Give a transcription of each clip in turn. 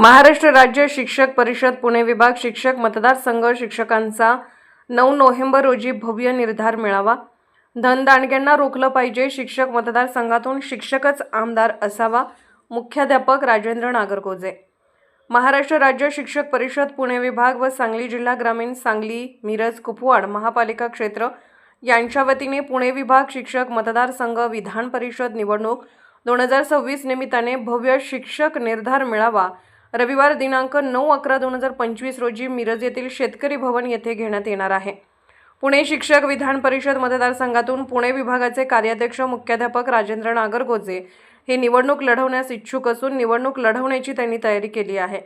महाराष्ट्र राज्य शिक्षक परिषद पुणे विभाग शिक्षक मतदारसंघ शिक्षकांचा नऊ नोव्हेंबर रोजी भव्य निर्धार मिळावा. धनदांडग्यांना रोखलं पाहिजे शिक्षक मतदारसंघातून शिक्षकच आमदार असावा मुख्याध्यापक राजेंद्र नागरगोजे महाराष्ट्र राज्य शिक्षक परिषद पुणे विभाग व सांगली जिल्हा ग्रामीण सांगली मिरज कुपवाड महापालिका क्षेत्र यांच्या वतीने पुणे विभाग शिक्षक मतदारसंघ विधान परिषद निवडणूक दोन हजार सव्वीस निमित्ताने भव्य शिक्षक निर्धार मिळावा रविवार दिनांक नऊ अकरा दोन हजार पंचवीस रोजी मिरज येथील शेतकरी भवन येथे घेण्यात येणार आहे. पुणे शिक्षक विधान परिषद मतदारसंघातून पुणे विभागाचे कार्याध्यक्ष मुख्याध्यापक राजेंद्र नागरगोजे हे निवडणूक लढवण्यास इच्छुक असून निवडणूक लढवण्याची त्यांनी तयारी केली आहे.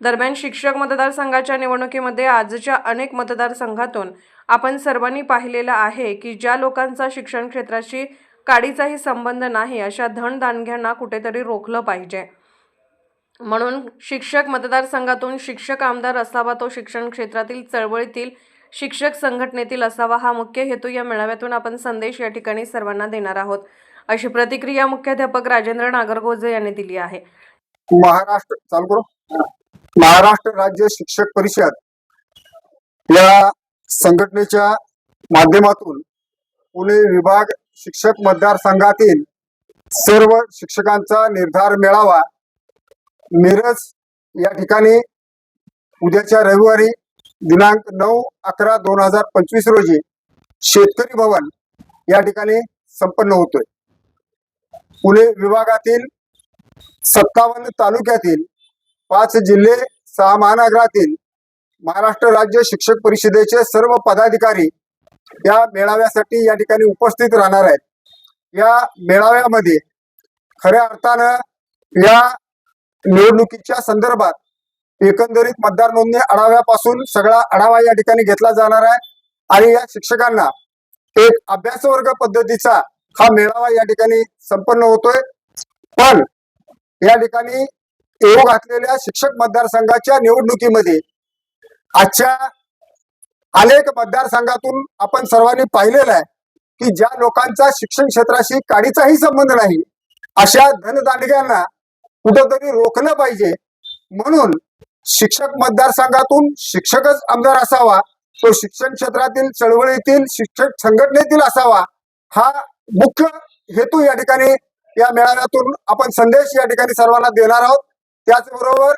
दरम्यान शिक्षक मतदारसंघाच्या निवडणुकीमध्ये आजच्या अनेक मतदारसंघातून आपण सर्वांनी पाहिलेलं आहे की ज्या लोकांचा शिक्षण क्षेत्राशी काडीचाही संबंध नाही अशा धनदानग्यांना कुठेतरी रोखलं पाहिजे. म्हणून शिक्षक मतदारसंघातून शिक्षक आमदार असावा तो शिक्षण क्षेत्रातील चळवळीतील शिक्षक संघटनेतील असावा हा मुख्य हेतू या मेळाव्यातून आपण संदेश या ठिकाणी सर्वांना देणार आहोत. अशी प्रतिक्रिया मुख्याध्यापक राजेंद्र नागरगोजे यांनी दिली आहे. महाराष्ट्र चालू करू. महाराष्ट्र राज्य शिक्षक परिषद या संघटनेच्या माध्यमातून पुणे विभाग शिक्षक मतदारसंघातील सर्व शिक्षकांचा निर्धार मेळावा मिरज या ठिकाणी उद्याच्या रविवारी दिनांक नऊ अकरा दोन हजार पंचवीस रोजी शेतकरी भवन या ठिकाणी संपन्न होतोय. पुणे विभागातील सत्तावन्न तालुक्यातील पाच जिल्हे सहा महानगरातील महाराष्ट्र राज्य शिक्षक परिषदेचे सर्व पदाधिकारी या मेळाव्यासाठी या ठिकाणी उपस्थित राहणार आहेत. या मेळाव्यामध्ये खऱ्या अर्थानं या निवडणुकीच्या संदर्भात एकंदरीत मतदार नोंदणी आढाव्यापासून सगळा आढावा या ठिकाणी घेतला जाणार आहे. आणि या शिक्षकांना एक अभ्यासवर्ग पद्धतीचा हा मेळावा या ठिकाणी संपन्न होतोय. पण या ठिकाणी येऊ घातलेल्या शिक्षक मतदारसंघाच्या निवडणुकीमध्ये आजच्या अनेक मतदारसंघातून आपण सर्वांनी पाहिलेलं आहे की ज्या लोकांचा शिक्षण क्षेत्राशी काडीचाही संबंध नाही अशा धनदांडग्यांना कुठंतरी रोखलं पाहिजे. म्हणून शिक्षक मतदारसंघातून शिक्षकच आमदार असावा तो शिक्षण क्षेत्रातील चळवळीतील शिक्षक संघटनेतील असावा हा मुख्य हेतू या ठिकाणी या मेळाव्यातून आपण संदेश या ठिकाणी सर्वांना देणार आहोत. त्याचबरोबर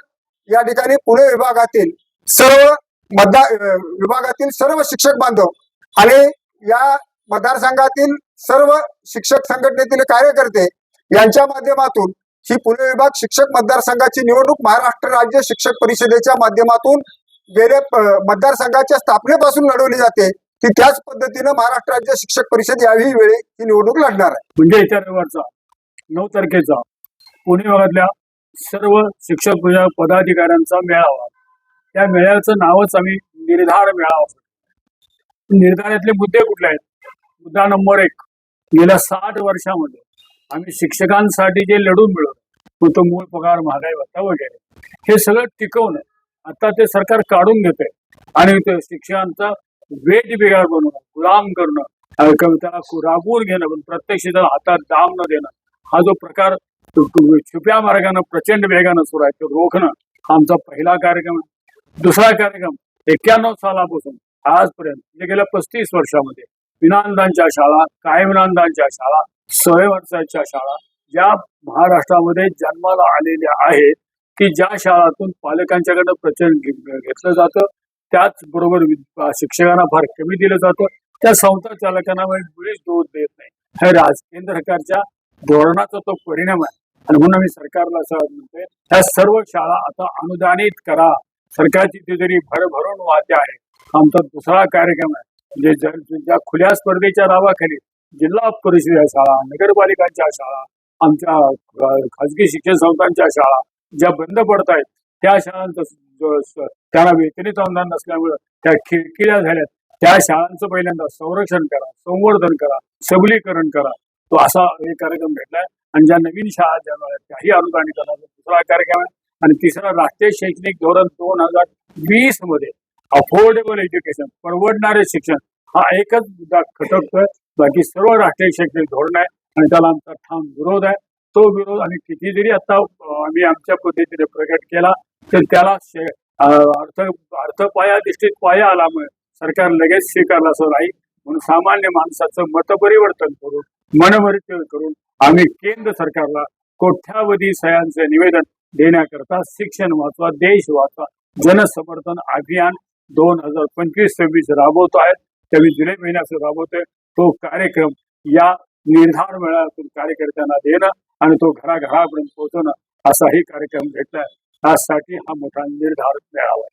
या ठिकाणी पुणे विभागातील सर्व मतदार विभागातील सर्व शिक्षक बांधव आणि या मतदारसंघातील सर्व शिक्षक संघटनेतील कार्यकर्ते यांच्या माध्यमातून ही पुणे विभाग शिक्षक मतदारसंघाची निवडणूक महाराष्ट्र राज्य शिक्षक परिषदेच्या माध्यमातून गेल्या मतदारसंघाच्या स्थापनेपासून लढवली जाते. ती त्याच पद्धतीनं महाराष्ट्र राज्य शिक्षक परिषद यावेळी वेळी ही निवडणूक लढणार आहे. म्हणजे येत्या रविवारचा नऊ तारखेचा पुणे भागातल्या सर्व शिक्षक पदाधिकाऱ्यांचा मेळावा. त्या मेळाव्याचं नावच आम्ही निर्धार मेळावा निर्धारातले मुद्दे कुठले आहेत? मुद्दा नंबर एक गेल्या साठ वर्षामध्ये आम्ही शिक्षकांसाठी जे लढून मिळवलं मग तो मूळ पगार महागाई भत्ता वगैरे हे सगळं टिकवणं आता ते सरकार काढून घेतंय. आणि ते शिक्षकांचा वेट बिगाड बनवणं गुलाम करणं त्याला राबवून घेणं पण प्रत्यक्ष त्याला हातात दाम न देणं हा जो प्रकार छुप्या मार्गानं प्रचंड वेगानं सुरू आहे तो रोखणं हा आमचा पहिला कार्यक्रम दुसरा कार्यक्रम एक्क्याण्णव सालापासून आजपर्यंत म्हणजे गेल्या पस्तीस वर्षामध्ये विनांदांच्या शाळा काय विनांदांच्या सोळे वर्षाच्या शाळा ज्या महाराष्ट्रामध्ये जन्माला आलेल्या आहेत की ज्या शाळातून पालकांच्याकडनं प्रचंड घेतलं जातं त्याचबरोबर शिक्षकांना फार कमी दिलं जातं. त्या संस्था चालकांना म्हणजे मुळीच दोष देत नाही. हे राज केंद्र सरकारच्या धोरणाचा तो परिणाम आहे. आणि म्हणून आम्ही सरकारला असं म्हणतोय ह्या सर्व शाळा आता अनुदानित करा. सरकारची तिजोरी भरभरून वाहते आहे आमचा दुसरा कार्यक्रम आहे म्हणजे जर ज्या खुल्या स्पर्धेच्या नावाखाली जिल्हा परिषद शाळा नगरपालिकांच्या शाळा आमच्या खाजगी शिक्षण संस्थांच्या शाळा ज्या बंद पडत आहेत त्या शाळांचं त्यांना वेतनित अनुदान नसल्यामुळे त्या खिळखिळ्या झाल्यात. त्या शाळांचं पहिल्यांदा संरक्षण करा संवर्धन करा सबलीकरण करा. तो असा एक कार्यक्रम भेटलाय आणि ज्या नवीन शाळा ज्या त्याही अनुदानित दुसरा कार्यक्रम आहे आणि तिसरा राष्ट्रीय शैक्षणिक धोरण दोन हजार वीसमध्ये अफोर्डेबल एज्युकेशन परवडणारे शिक्षण हा एकच मुद्दा बाकी सर्व राष्ट्रीय शैक्षणिक धोरण आहे आणि त्याला आमचा ठाम विरोध आहे. तो विरोध आणि किती जरी आता आम्ही आमच्या पद्धतीने प्रकट केला तर त्याला अर्थ अर्थ पाया दृष्टीत पाया आल्यामुळे सरकार लगेच स्वीकारला असं नाही म्हणून सामान्य माणसाचं मतपरिवर्तन करून मनवर्तन करून आम्ही केंद्र सरकारला कोठ्यावधी सह्यांचे निवेदन देण्याकरता शिक्षण वाचवा देश वाचवा जनसमर्थन अभियान दोन हजार पंचवीस सव्वीस राबवतो आहे त्यावेळी जुलै महिन्यात राबवतोय. तो कार्यक्रम या निर्धार मेळाव्यातून कार्यकर्त्यांना देणं आणि तो घराघरापर्यंत पोहोचवणं असाही कार्यक्रम घेतलाय त्यासाठी हा मोठा निर्धार मेळावा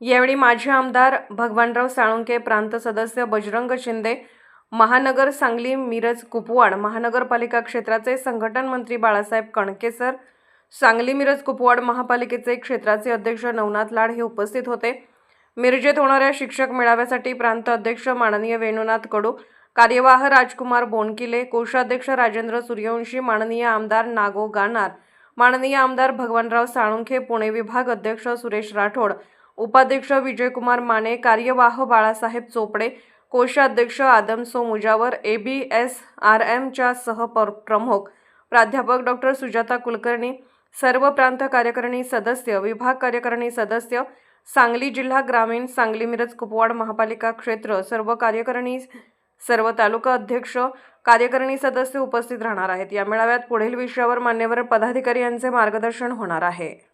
यावेळी माजी आमदार भगवानराव साळुंके प्रांत सदस्य बजरंग शिंदे महानगर सांगली मिरज कुपवाड महानगरपालिका क्षेत्राचे संघटन मंत्री बाळासाहेब कणकेसर सांगली मिरज कुपवाड महापालिकेचे क्षेत्राचे अध्यक्ष नवनाथ लाड हे उपस्थित होते. मिरजेत होणाऱ्या शिक्षक मेळाव्यासाठी प्रांत अध्यक्ष माननीय वेणुनाथ कडू कार्यवाह राजकुमार बोनकिले कोषाध्यक्ष राजेंद्र सूर्यवंशी माननीय आमदार नागो गाणार माननीय आमदार भगवानराव साळुंखे पुणे विभाग अध्यक्ष सुरेश राठोड उपाध्यक्ष विजयकुमार माने कार्यवाह बाळासाहेब चोपडे कोषाध्यक्ष Adamso Mujawar A B S R एमच्या सहप्रमुख प्राध्यापक डॉक्टर सुजाता कुलकर्णी सर्व प्रांत कार्यकारिणी सदस्य विभाग कार्यकारिणी सदस्य सांगली जिल्हा ग्रामीण सांगली मिरज कुपवाड महापालिका क्षेत्र सर्व कार्यकारिणी सर्व तालुका अध्यक्ष कार्यकारिणी सदस्य उपस्थित राहणार आहेत. या मेळाव्यात पुढील विषयावर मान्यवर पदाधिकारी यांचे मार्गदर्शन होणार आहे.